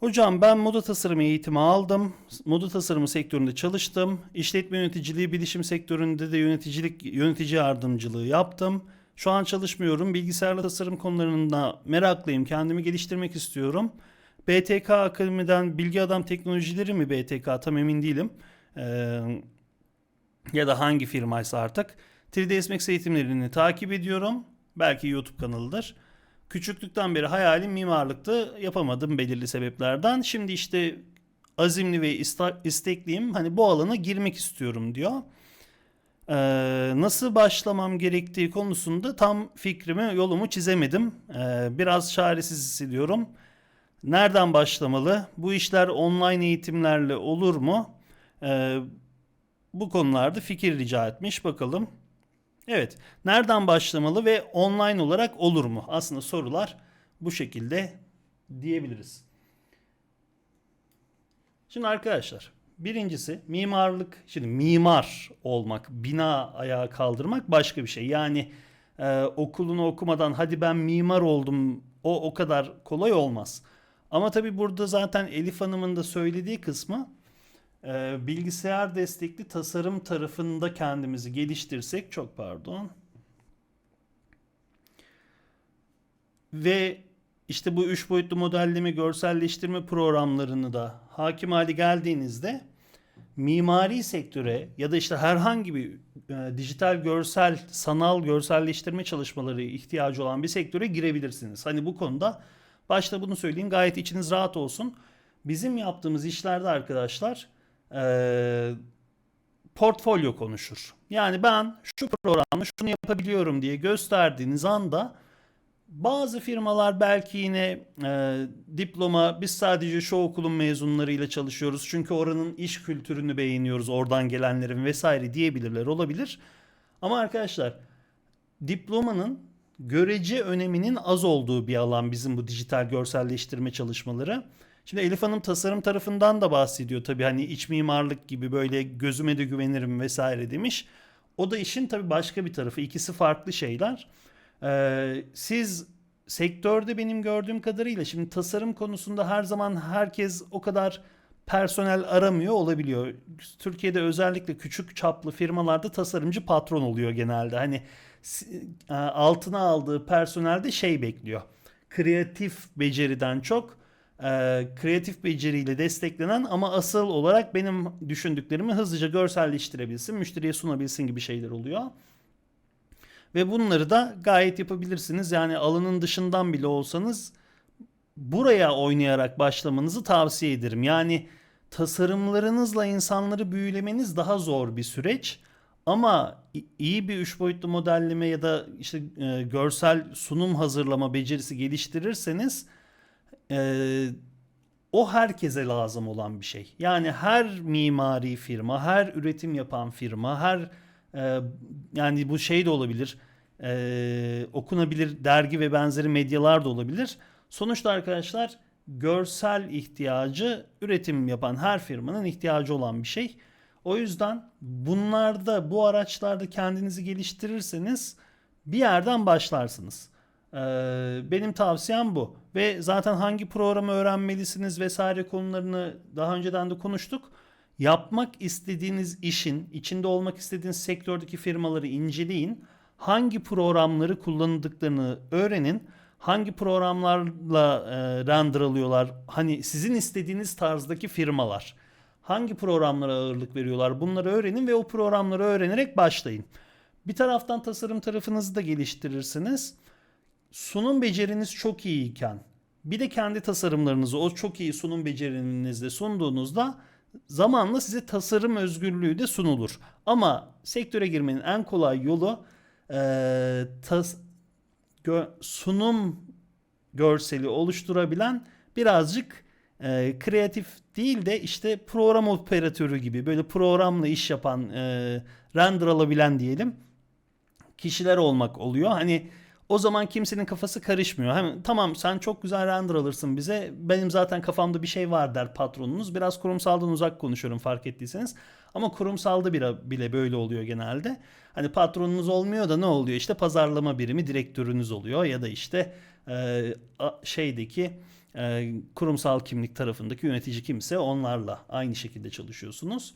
Hocam ben moda tasarımı eğitimi aldım. Moda tasarımı sektöründe çalıştım. İşletme yöneticiliği, bilişim sektöründe de yöneticilik, yönetici yardımcılığı yaptım. Şu an çalışmıyorum. Bilgisayarla tasarım konularında meraklıyım. Kendimi geliştirmek istiyorum. BTK Akademi'den Bilgi Adam Teknolojileri mi BTK tam emin değilim. Ee, ya da hangi firmaysa artık. 3ds Max eğitimlerini takip ediyorum. Belki YouTube kanalıdır. Küçüklükten beri hayalim mimarlıktı. Yapamadım belirli sebeplerden. Şimdi işte azimli ve istekliyim. Hani bu alana girmek istiyorum diyor. Ee, nasıl başlamam gerektiği konusunda tam fikrimi, yolumu çizemedim. Ee, biraz çaresiz hissediyorum. Nereden başlamalı? Bu işler online eğitimlerle olur mu? Ee, bu konularda fikir rica etmiş. Bakalım. Evet. Nereden başlamalı ve online olarak olur mu? Aslında sorular bu şekilde diyebiliriz. Şimdi arkadaşlar birincisi mimarlık. Şimdi mimar olmak, bina ayağa kaldırmak başka bir şey. Yani e, okulunu okumadan hadi ben mimar oldum o o kadar kolay olmaz. Ama tabii burada zaten Elif Hanım'ın da söylediği kısmı e, bilgisayar destekli tasarım tarafında kendimizi geliştirsek çok pardon. Ve işte bu üç boyutlu modelleme, görselleştirme programlarını da hakim hale geldiğinizde mimari sektöre ya da işte herhangi bir e, dijital görsel, sanal görselleştirme çalışmaları ihtiyacı olan bir sektöre girebilirsiniz. Hani bu konuda başta bunu söyleyeyim gayet içiniz rahat olsun. Bizim yaptığımız işlerde arkadaşlar e, portfolyo konuşur. Yani ben şu programda şunu yapabiliyorum diye gösterdiğiniz anda bazı firmalar belki yine e, diploma biz sadece şu okulun mezunlarıyla çalışıyoruz çünkü oranın iş kültürünü beğeniyoruz oradan gelenlerin vesaire diyebilirler olabilir. Ama arkadaşlar diplomanın görece öneminin az olduğu bir alan bizim bu dijital görselleştirme çalışmaları. Şimdi Elif Hanım tasarım tarafından da bahsediyor tabii hani iç mimarlık gibi böyle gözüme de güvenirim vesaire demiş. O da işin tabii başka bir tarafı. İkisi farklı şeyler. Ee, siz sektörde benim gördüğüm kadarıyla şimdi tasarım konusunda her zaman herkes o kadar personel aramıyor olabiliyor. Türkiye'de özellikle küçük çaplı firmalarda tasarımcı patron oluyor genelde. Hani e, altına aldığı personelde şey bekliyor. Kreatif beceriden çok e, kreatif beceriyle desteklenen ama asıl olarak benim düşündüklerimi hızlıca görselleştirebilsin, müşteriye sunabilsin gibi şeyler oluyor. Ve bunları da gayet yapabilirsiniz. Yani alanın dışından bile olsanız buraya oynayarak başlamanızı tavsiye ederim. Yani tasarımlarınızla insanları büyülemeniz daha zor bir süreç. Ama iyi bir üç boyutlu modelleme ya da işte e, görsel sunum hazırlama becerisi geliştirirseniz e, o herkese lazım olan bir şey. Yani her mimari firma, her üretim yapan firma, her e, yani bu şey de olabilir, e, okunabilir dergi ve benzeri medyalar da olabilir. Sonuçta arkadaşlar görsel ihtiyacı üretim yapan her firmanın ihtiyacı olan bir şey. O yüzden bunlarda, bu araçlarda kendinizi geliştirirseniz bir yerden başlarsınız. Ee, benim tavsiyem bu. Ve zaten hangi programı öğrenmelisiniz vesaire konularını daha önceden de konuştuk. Yapmak istediğiniz işin, içinde olmak istediğiniz sektördeki firmaları inceleyin. Hangi programları kullandıklarını öğrenin. Hangi programlarla e, render alıyorlar? Hani sizin istediğiniz tarzdaki firmalar. Hangi programlara ağırlık veriyorlar? Bunları öğrenin ve o programları öğrenerek başlayın. Bir taraftan tasarım tarafınızı da geliştirirsiniz sunum beceriniz çok iyiyken bir de kendi tasarımlarınızı o çok iyi sunum becerinizle sunduğunuzda zamanla size tasarım özgürlüğü de sunulur. Ama sektöre girmenin en kolay yolu e, tas- gö- sunum görseli oluşturabilen birazcık e, kreatif değil de işte program operatörü gibi böyle programla iş yapan e, render alabilen diyelim kişiler olmak oluyor. Hani o zaman kimsenin kafası karışmıyor. Hem tamam sen çok güzel render alırsın bize. Benim zaten kafamda bir şey var der patronunuz. Biraz kurumsaldan uzak konuşuyorum fark ettiyseniz. Ama kurumsalda bile, böyle oluyor genelde. Hani patronunuz olmuyor da ne oluyor? İşte pazarlama birimi direktörünüz oluyor ya da işte e, şeydeki E, kurumsal kimlik tarafındaki yönetici kimse onlarla aynı şekilde çalışıyorsunuz.